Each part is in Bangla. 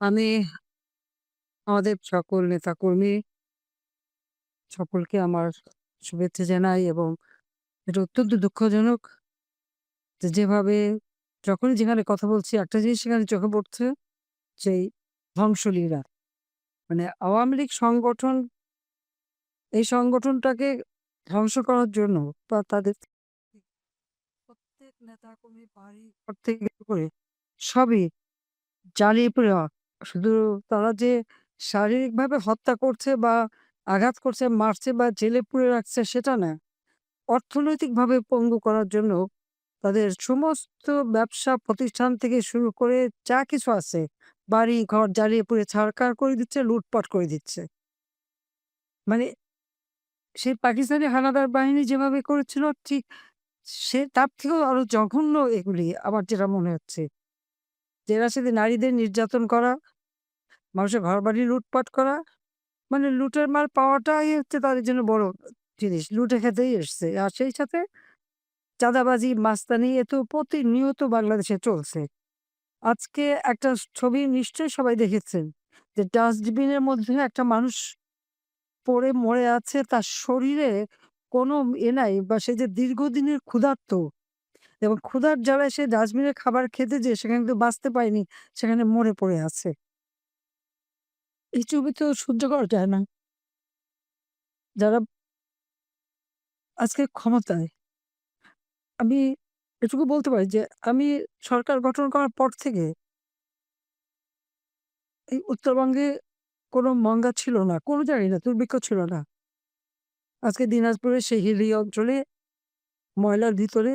আমি আমাদের সকল নেতাকর্মী সকলকে আমার শুভেচ্ছা জানাই এবং এটা অত্যন্ত দুঃখজনক যেভাবে, যখনই যেখানে কথা বলছি, একটা জিনিস সেখানে চোখে পড়ছে সেই ধ্বংসলীলা। মানে আওয়ামী লীগ সংগঠন, এই সংগঠনটাকে ধ্বংস করার জন্য বা তাদের প্রত্যেক নেতা কর্মী বাড়ি থেকে করে সবই জ্বালিয়ে পুড়ে শুধু তারা যে শারীরিকভাবে হত্যা করছে বা আঘাত করছে, মারছে বা জেলে পুড়ে রাখছে সেটা না। অর্থনৈতিকভাবে পঙ্গু করার জন্য তাদের সমস্ত ব্যবসা প্রতিষ্ঠান থেকে শুরু করে যা কিছু আছে, বাড়ি-ঘর জ্বালিয়ে পুড়ে ছারখার করে দিচ্ছে, লুটপাট করে দিচ্ছে। মানে সেই পাকিস্তানি হানাদার বাহিনী যেভাবে করেছিল ঠিক সে তার থেকেও আরও জঘন্য এগুলি আমার যেটা মনে হচ্ছে। শুধু নারীদের নির্যাতন করা, মানুষের ঘরবাড়ি লুটপাট করা, মানে লুটের মাল পাওয়াটাই হচ্ছে তাদের জন্য বড় জিনিস। লুটে খেতেই এসছে। আর সেই সাথে চাঁদাবাজি, মাস্তানি এ তো প্রতিনিয়ত বাংলাদেশে চলছে। আজকে একটা ছবি নিশ্চয়ই সবাই দেখেছেন যে ডাস্টবিনের মধ্যে একটা মানুষ পড়ে মরে আছে। তার শরীরে কোনো এ নাই বা সে যে দীর্ঘদিনের ক্ষুধার্ত এবং ক্ষুধার জ্বালায় সে ডাস্টবিনের খাবার খেতে যেয়ে সেখানে কিন্তু বাঁচতে পারেনি। সেখানে মরে পড়ে আছে। এই ছবি তো সহ্য করা যায় না। যারা আজকে ক্ষমতায় আমি এটুকু বলতে পারি যে আমি সরকার গঠন করার পর থেকে এই উত্তরবঙ্গে কোনো মঙ্গা ছিল না। কোনো জায়গায় না, দুর্ভিক্ষ ছিল না। আজকে দিনাজপুরের সেই হিলি অঞ্চলে ময়লার ভিতরে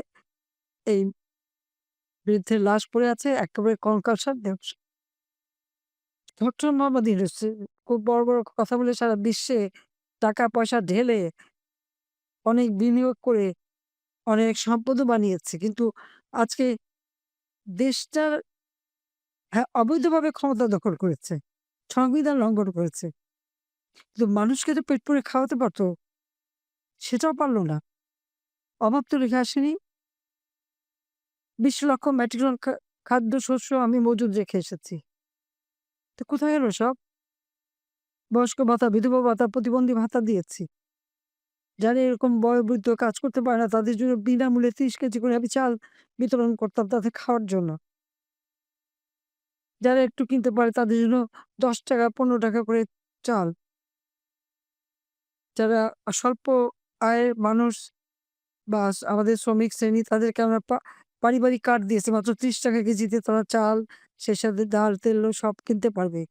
এই বৃদ্ধের লাশ পড়ে আছে একেবারে কঙ্কালসার ডক্টর মোহাম্মদ ইউনূস খুব বড়, বড় কথা বলে সারা বিশ্বে টাকা-পয়সা ঢেলে অনেক বিনিয়োগ করে অনেক সম্পদও বানিয়েছে। কিন্তু আজকে দেশটার হ্যাঁ, অবৈধভাবে ক্ষমতা দখল করেছে। সংবিধান লঙ্ঘন করেছে। কিন্তু মানুষকে তো পেট পুরে খাওয়াতে পারতো সেটাও পারল না। অভাব তো রেখে আসেনি। ২০ লক্ষ মেট্রিক টন খা খাদ্যশস্য আমি মজুদ রেখে এসেছি। তো কোথায় গেল সব? বয়স্ক ভাতা, বিধবা ভাতা, প্রতিবন্ধী ভাতা দিয়েছি। যারা এরকম বয়োবৃদ্ধ কাজ করতে পারে না তাদের জন্য বিনামূল্যে ৩০ কেজি করে আমি চাল বিতরণ করতাম তাদের খাওয়ার জন্য। যারা একটু কিনতে পারে তাদের জন্য ৳১০ ৳১৫ করে চাল। যারা স্বল্প আয়ের মানুষ বা আমাদের শ্রমিক শ্রেণি তাদেরকে আমরা পারিবারিক কার্ড দিয়েছে মাত্র ৳৩০ কেজিতে তারা চাল, সেই সাথে ডাল, তেল সব কিনতে পারবে।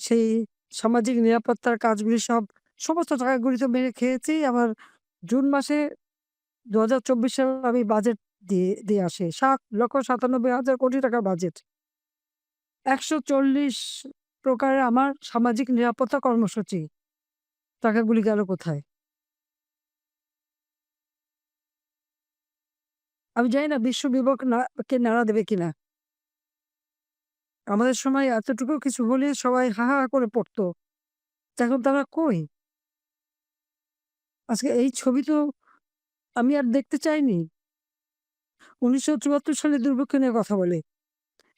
সেই সামাজিক নিরাপত্তার কাজগুলি সব সমস্ত টাকাগুলি তো মেরে খেয়েছি। আবার জুন মাসে ২০২৪ সালে আমি বাজেট দিয়ে দিয়ে আসি। ৳৭,৯৭,০০০ কোটি টাকার বাজেট। ১৪০ প্রকারের আমার সামাজিক নিরাপত্তা কর্মসূচি। টাকাগুলি গেল কোথায়? আমি জানি না বিশ্ব বিবেক না কে নাড়া দেবে কিনা? আমাদের সময় এতটুকু কিছু হলে সবাই হা, হা করে পড়তো এখন তারা কই? আজকে এই ছবি তো আমি আর দেখতে চাইনি। ১৯৭৪ সালে দুর্ভিক্ষ নিয়ে কথা বলে।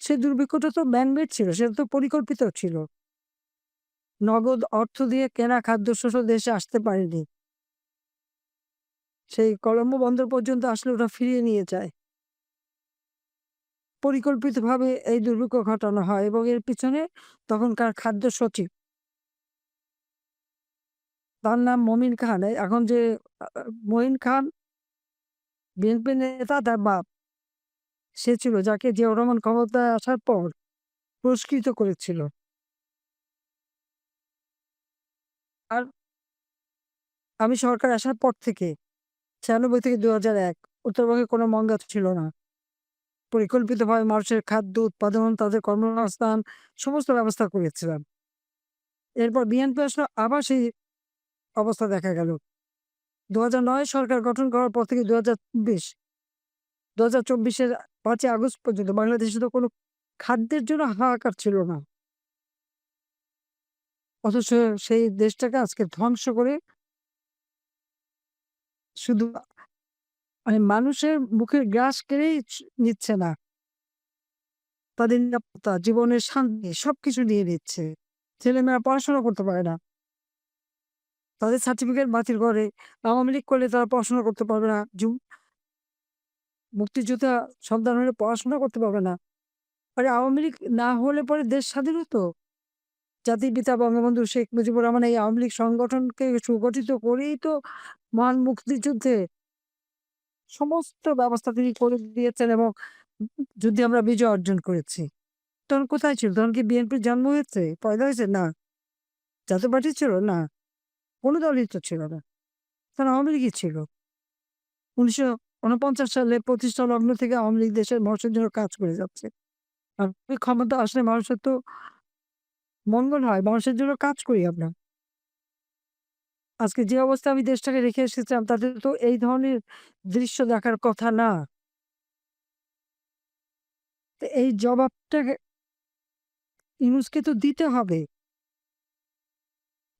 সেই দুর্ভিক্ষটা তো ম্যান-মেড ছিল, সেটা তো পরিকল্পিত ছিল। নগদ অর্থ দিয়ে কেনা খাদ্যশস্য দেশে আসতে পারেনি। সেই কলম্বো বন্দর পর্যন্ত আসলে ওটা ফিরিয়ে নিয়ে যায়। পরিকল্পিতভাবে এই দুর্ভিক্ষ ঘটানো হয় এবং এর পিছনে তখনকার খাদ্য সচিব তার নাম মমিন খান। এখন যে মঈন খান, বিএনপি নেতা, তার বাপ। সে ছিল যাকে জিয়াউর রহমান ক্ষমতায় আসার পর পুরস্কৃত করেছিল। আর আমি সরকার আসার পর থেকে ৯৬ থেকে ২০০১ উত্তরবঙ্গে কোনো মঙ্গা ছিল না। পরিকল্পিতভাবে মানুষের খাদ্য উৎপাদন, তাদের কর্মসংস্থান সমস্ত ব্যবস্থা করেছিলাম। এরপর বিএনপি আসলো আবার সেই অবস্থা দেখা গেল। ২০০৯ সরকার গঠন করার পর থেকে ২০২৪ ২০২৪ চব্বিশের ৫ই আগস্ট পর্যন্ত বাংলাদেশে তো কোনো খাদ্যের জন্য হাহাকার ছিল না। অথচ সেই দেশটাকে আজকে ধ্বংস করে শুধু মানে মানুষের মুখের গ্রাস কেড়েই নিচ্ছে না। তাদের নিরাপত্তা, জীবনের শান্তি সবকিছু নিয়ে নিচ্ছে। ছেলেমেয়েরা পড়াশোনা করতে পারে না। তাদের সার্টিফিকেট বাতিল করে। আওয়ামী লীগ করলে তারা পড়াশোনা করতে পারবে না। মুক্তিযোদ্ধা সন্তান হলে পড়াশোনা করতে পারবে না। আরে আওয়ামী লীগ না হলে পরে দেশ স্বাধীন হতো? জাতির পিতা বঙ্গবন্ধু শেখ মুজিবুর রহমান এই আওয়ামী লীগ সংগঠনকে সুগঠিত করেই তো মহান মুক্তিযুদ্ধে সমস্ত ব্যবস্থা তিনি করে দিয়েছেন এবং যুদ্ধে আমরা বিজয় অর্জন করেছি। তখন কোথায় ছিল? তখন কি বিএনপির জন্ম হয়েছে? পয়দা হয়েছে? না। জাতীয় পার্টি ছিল? না। কোনো দলই তো ছিল না। তখন আওয়ামী লীগই ছিল। ১৯৪৯ সালে প্রতিষ্ঠা লগ্ন থেকে আওয়ামী লীগ দেশের মানুষের জন্য কাজ করে যাচ্ছে। আর ক্ষমতা আসলে মানুষের তো মঙ্গল হয়। মানুষের জন্য কাজ করি আমরা। আজকে যে অবস্থা আমি দেশটাকে রেখে এসেছিলাম, তাতে তো এই ধরনের দৃশ্য দেখার কথা না। এই জবাবটা ইউনূসকে তো দিতে হবে।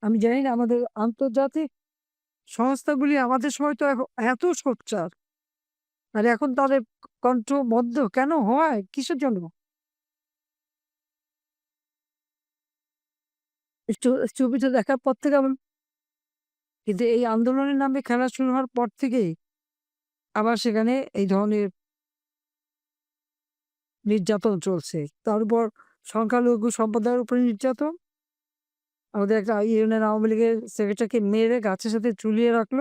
আমি জানি না আমাদের আন্তর্জাতিক সংস্থাগুলি আমাদের সময় তো এত সোচ্চার। আর এখন তাদের কণ্ঠ বদ্ধ কেন হয়? কিসের জন্য? ছবিটা দেখার পর থেকে আমার কিন্তু এই আন্দোলনের নামে খেলা শুরু হওয়ার পর থেকেই আবার সেখানে এই ধরনের নির্যাতন চলছে। তার উপর সংখ্যালঘু সম্প্রদায়ের উপরে নির্যাতন। আমাদের একটা ইউনিয়ন আওয়ামী লীগের সেক্রেটারিকে মেরে গাছের সাথে চুলিয়ে রাখল।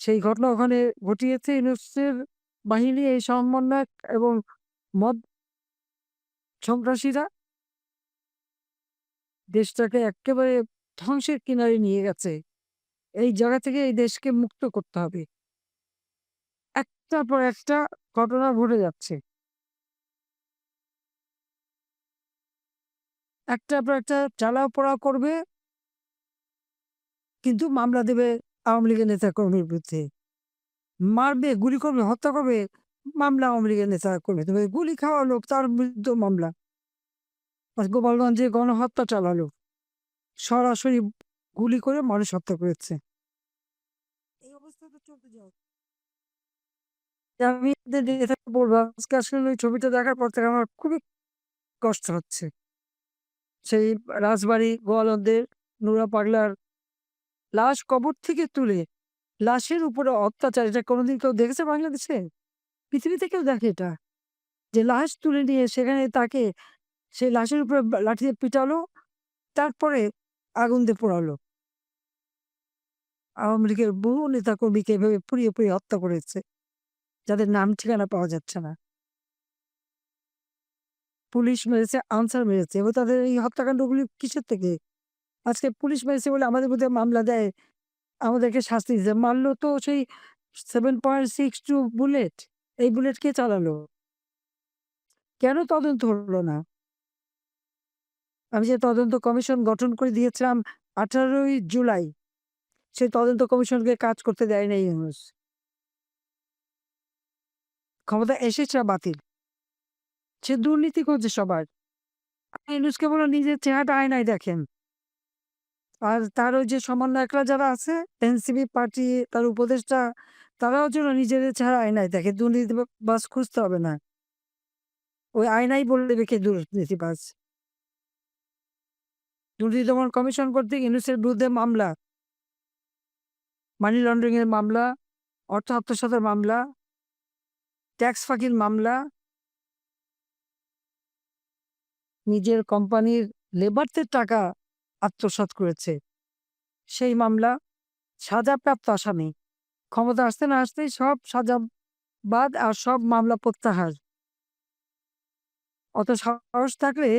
সেই ঘটনা ওখানে ঘটিয়েছে ইউনূসের বাহিনী, এই সমন্বয়ক এবং মদ সন্ত্রাসীরা। দেশটাকে একেবারে ধ্বংসের কিনারে নিয়ে গেছে। এই জায়গা থেকে এই দেশকে মুক্ত করতে হবে। একটার পর একটা ঘটনা ঘটে যাচ্ছে। একটার পর একটা চালাও পোড়াও করবে। কিন্তু মামলা দেবে আওয়ামী লীগের নেতাকর্মীর বিরুদ্ধে। মারবে, গুলি করবে, হত্যা করবে, মামলা আওয়ামী লীগের নেতা। তবে গুলি খাওয়া লোক তার বিরুদ্ধেও মামলা। গোপালগঞ্জে গণহত্যা চালালো। সরাসরি গুলি করে মানুষ হত্যা করেছে। এই অবস্থা তো চলতে যাও আমি বলব আজকে আসলে ওই ছবিটা দেখার পর থেকে আমার খুবই কষ্ট হচ্ছে। সেই রাজবাড়ী, গোয়ালন্দের নুরা পাগলার লাশ কবর থেকে তুলে লাশের উপরে অত্যাচার এটা কোনোদিন কেউ দেখেছে বাংলাদেশে? পৃথিবীতে কেউ দেখে এটা? যে লাশ তুলে নিয়ে সেখানে তাকে সেই লাশের উপরে লাঠি দিয়ে পিটালো, তারপরে আগুন দিয়ে পোড়ালো। আওয়ামী লীগের বহু নেতাকর্মীকে এভাবে পুড়িয়ে, পুড়িয়ে হত্যা করেছে। যাদের নাম ঠিকানা পাওয়া যাচ্ছে না। পুলিশ মেরেছে, আনসার মেরেছে এবং তাদের এই হত্যাকাণ্ডগুলি কিসের থেকে? আজকে পুলিশ মেরেছে বলে আমাদের বিরুদ্ধে মামলা দেয়, আমাদেরকে শাস্তি দিচ্ছে। মারল তো সেই 7.62 বুলেট। এই বুলেট কে চালালো? কেন তদন্ত হলো না? আমি যে তদন্ত কমিশন গঠন করে দিয়েছিলাম ১৮ই জুলাই। সেই তদন্ত কমিশনকে কাজ করতে দেয় নাই ইউনূস। ক্ষমতা এসেছে বাতিল। সে দুর্নীতি করছে সবার। ইউনূসকে বলল নিজের চেহারাটা আয়নায় দেখেন। আর তার ওই যে সমন্বয়করা যারা আছে, এনসিপি পার্টি তার উপদেষ্টা তারাও যেন নিজেদের চেহারা আয়নায় দেখে। দুর্নীতিবাজ খুঁজতে হবে না। ওই আয়নাই বলে দেবে কে দুর্নীতিবাজ। দুর্নীতি দমন কমিশন কর্তৃক ইউনূসের বিরুদ্ধে মামলা। মানি লন্ডারিং এর মামলা, অর্থ আত্মসাতের মামলা, ট্যাক্স ফাঁকির মামলা। নিজের কোম্পানির লেবারদের টাকা আত্মসাৎ করেছে। সেই মামলা, সাজাপ্রাপ্ত আসামি। ক্ষমতা আসতে না আসতেই সব সাজা বাদ আর সব মামলা প্রত্যাহার। অত সাহস থাকলে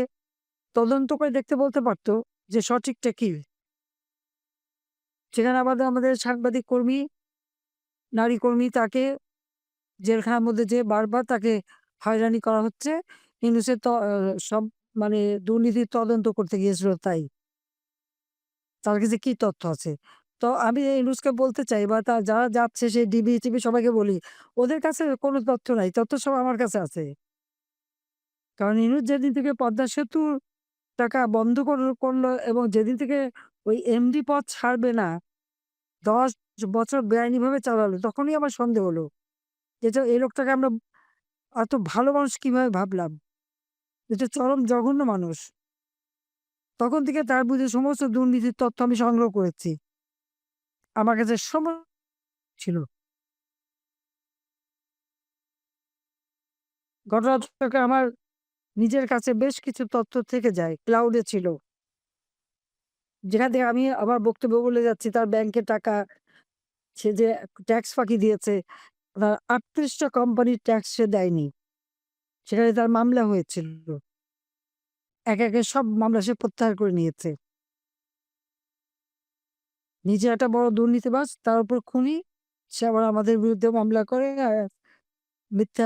তদন্ত করে দেখতে বলতে পারত যে সঠিকটা কি? সেখানে আবার আমাদের সাংবাদিক কর্মী, নারী কর্মী তাকে জেলখানার মধ্যে যে বারবার তাকে হয়রানি করা হচ্ছে। ইউনূসের সব মানে দুর্নীতির তদন্ত করতে গিয়েছিল তাই। তার কাছে কি তথ্য আছে? তো আমি ইউনূসকে বলতে চাই বা তা যারা যাচ্ছে সেই ডিবি, টিবি সবাইকে বলি, ওদের কাছে কোনো তথ্য নাই। তথ্য সব আমার কাছে আছে। কারণ ইউনূস যেদিন থেকে পদ্মা সেতুর টাকা বন্ধ কর করল এবং যেদিন থেকে ওই এমডি পদ ছাড়বে না, ১০ বছর বেআইনিভাবে চালালো তখনই আমার সন্দেহ হলো। যে এই লোকটাকে আমরা এত ভালো মানুষ কীভাবে ভাবলাম? এটা চরম জঘন্য মানুষ। তখন থেকে তার বুঝে সমস্ত দুর্নীতির তথ্য আমি সংগ্রহ করেছি। আমার কাছে সম ছিল। ঘটনা আমার নিজের কাছে বেশ কিছু তথ্য থেকে যায়, ক্লাউডে ছিল। যেখান থেকে আমি আমার বক্তব্য বলে যাচ্ছি তার ব্যাংকে টাকা সে যে ট্যাক্স ফাঁকি দিয়েছে, তার ৩৮ টা কোম্পানির ট্যাক্স সে দেয়নি। সেখানে তার মামলা হয়েছিল। একে, একে সব মামলা সে প্রত্যাহার করে নিয়েছে। নিজে একটা বড় দুর্নীতিবাজ, তার উপর খুনি। সে আবার আমাদের বিরুদ্ধে মামলা করে আর মিথ্যা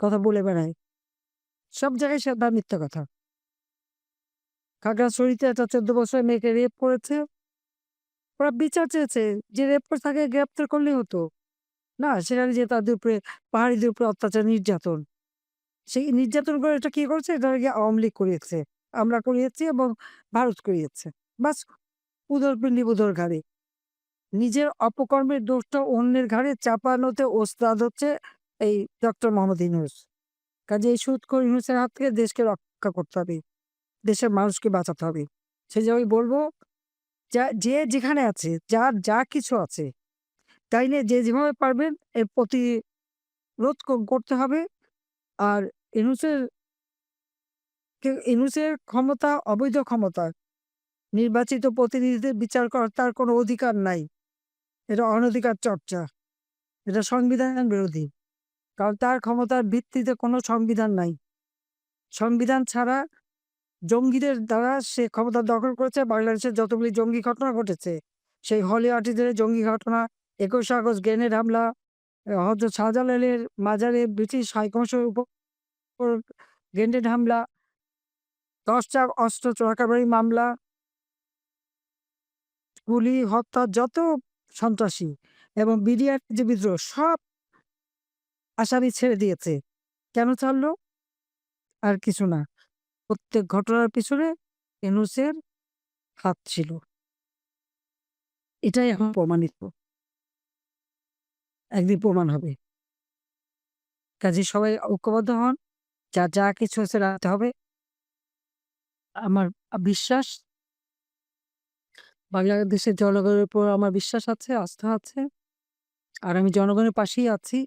কথা বলে বেড়ায়। সব জায়গায় সে তার মিথ্যা কথা। খাগড়াছড়িতে একটা ১৪ বছরের মেয়েকে রেপ করেছে। ওরা বিচার চেয়েছে যে রেপ করে তাকে গ্রেপ্তার করলেই হতো। না, সেখানে যে তাদের উপরে, পাহাড়িদের উপরে অত্যাচার, নির্যাতন। সেই নির্যাতন করে এটা কি করেছে? এটা নাকি আওয়ামী লীগ করিয়েছে। আমরা করিয়েছি এবং ভারত করিয়েছে। বাস উদর পিণ্ডি উদর ঘাড়ে। নিজের অপকর্মের দোষটা অন্যের ঘাড়ে চাপানোতে ওস্তাদ হচ্ছে এই ডক্টর মোহাম্মদ ইউনূস। কাজেই এই সুদখোর ইউনূসের হাত থেকে দেশকে রক্ষা করতে হবে। দেশের মানুষকে বাঁচাতে হবে। সেজন্য আমি বলব যা যে যেখানে আছে, যার যা কিছু আছে, তাই নিয়ে যে যেভাবে পারবেন এর প্রতিরোধ ক করতে হবে। আর ইউনূসের কে ইউনূসের ক্ষমতা অবৈধ ক্ষমতা। নির্বাচিত প্রতিনিধিদের বিচার করার তার কোনো অধিকার নাই। এটা অনধিকার চর্চা। এটা সংবিধান বিরোধী। কারণ তার ক্ষমতার ভিত্তিতে কোনো সংবিধান নাই। সংবিধান ছাড়া জঙ্গিদের দ্বারা সে ক্ষমতা দখল করেছে। বাংলাদেশের যতগুলি জঙ্গি ঘটনা ঘটেছে, সেই হলি আর্টিজানের জঙ্গি ঘটনা, ২১শে আগস্ট গ্রেনেড হামলা, এ হযরত শাহজালালের মাজারে ব্রিটিশ হাইকমিশনের উপর গ্রেনেড হামলা, ১০ টা অস্ত্র চোরাকারবারি মামলা গুলি, হত্যা যত সন্ত্রাসী এবং বিডিআর যে বিদ্রোহ সব আসামি ছেড়ে দিয়েছে। কেন ছাড়লো? আর কিছু না। প্রত্যেক ঘটনার পিছনে ইউনূসের হাত ছিল। এটাই এখন প্রমাণিত। একদিন প্রমাণ হবে। কাজেই সবাই ঐক্যবদ্ধ হন। যা যা কিছু হয়েছে রাখতে হবে। আমার বিশ্বাস বাংলাদেশের জনগণের উপর আমার বিশ্বাস আছে, আস্থা আছে। আর আমি জনগণের পাশেই আছি।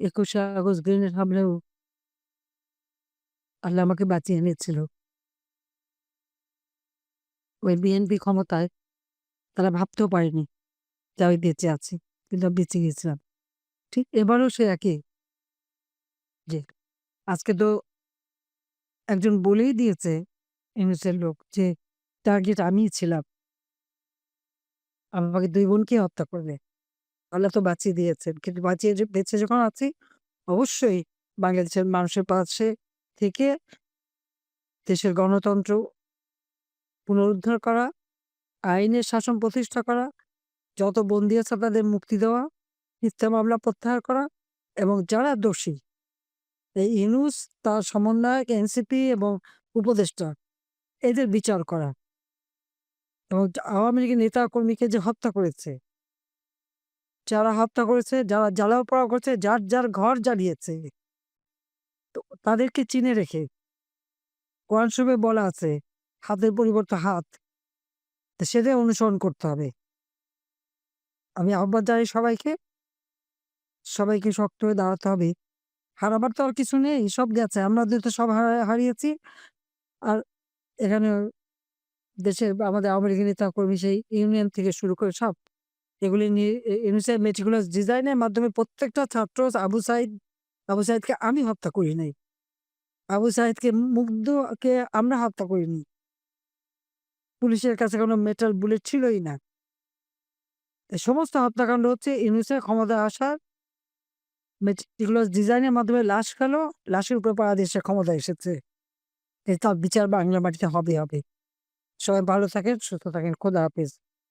২১শে আগস্ট গ্রেনেড হামলায়ও আল্লাহ আমাকে বাঁচিয়ে এনেছিল। ওই বিএনপি ক্ষমতায় তারা ভাবতেও পারেনি যে আমি বেঁচে আছি। কিন্তু আমি বেঁচে গেছিলাম। ঠিক এবারও সে একই। যে আজকে তো একজন বলেই দিয়েছে ইউনূসের লোক যে টার্গেট আমিই ছিলাম। আমাকে ২ বোনকেই হত্যা করবে। আল্লাহ তো বাঁচিয়ে দিয়েছেন। কিন্তু বাঁচিয়ে বেঁচে যখন আছি অবশ্যই বাংলাদেশের মানুষের পাশে থেকে দেশের গণতন্ত্র পুনরুদ্ধার করা, আইনের শাসন প্রতিষ্ঠা করা, যত বন্দী আছে তাদের মুক্তি দেওয়া, মিথ্যা মামলা প্রত্যাহার করা এবং যারা দোষী এই ইউনূস, তার সমন্বয়ক, এনসিপি এবং উপদেষ্টা এদের বিচার করা। এবং আওয়ামী লীগের নেতা কর্মীকে যে হত্যা করেছে যারা হত্যা করেছে, যারা জ্বালাও পোড়াও করেছে, যার, যার ঘর জ্বালিয়েছে তো তাদেরকে চিনে রেখে কোরআন শরীফে বলা আছে হাতের পরিবর্তে হাত। সেটাই অনুসরণ করতে হবে। আমি আহ্বান জানাই সবাইকে। সবাইকে শক্ত হয়ে দাঁড়াতে হবে। হারাবার তো আর কিছু নেই। সব গেছে। আমরা তো সব হারা হারিয়েছি। আর এখানে দেশের আমাদের আওয়ামী লীগের নেতা-কর্মী সেই ইউনিয়ন থেকে শুরু করে সব এগুলি এ ইউনূসের meticulous মাধ্যমে প্রত্যেকটা ছাত্র আবু সাঈদ, আবু সাঈদকে আমি হত্যা করি নাই। আবু সাঈদকে মুগ্ধকে আমরা হত্যা করিনি। পুলিশের কাছে কোনো মেটাল বুলেট ছিলই না। সমস্ত হত্যাকাণ্ড হচ্ছে ইউনূসের ক্ষমতায় আসার meticulous ডিজাইনের মাধ্যমে লাশ খেলো, লাশের উপরে পাড়া দিয়ে সে ক্ষমতায় এসেছে। তার বিচার বাংলা মাটিতে হবে, হবে। সবাই ভালো থাকেন, সুস্থ থাকেন। খোদা হাফেজ।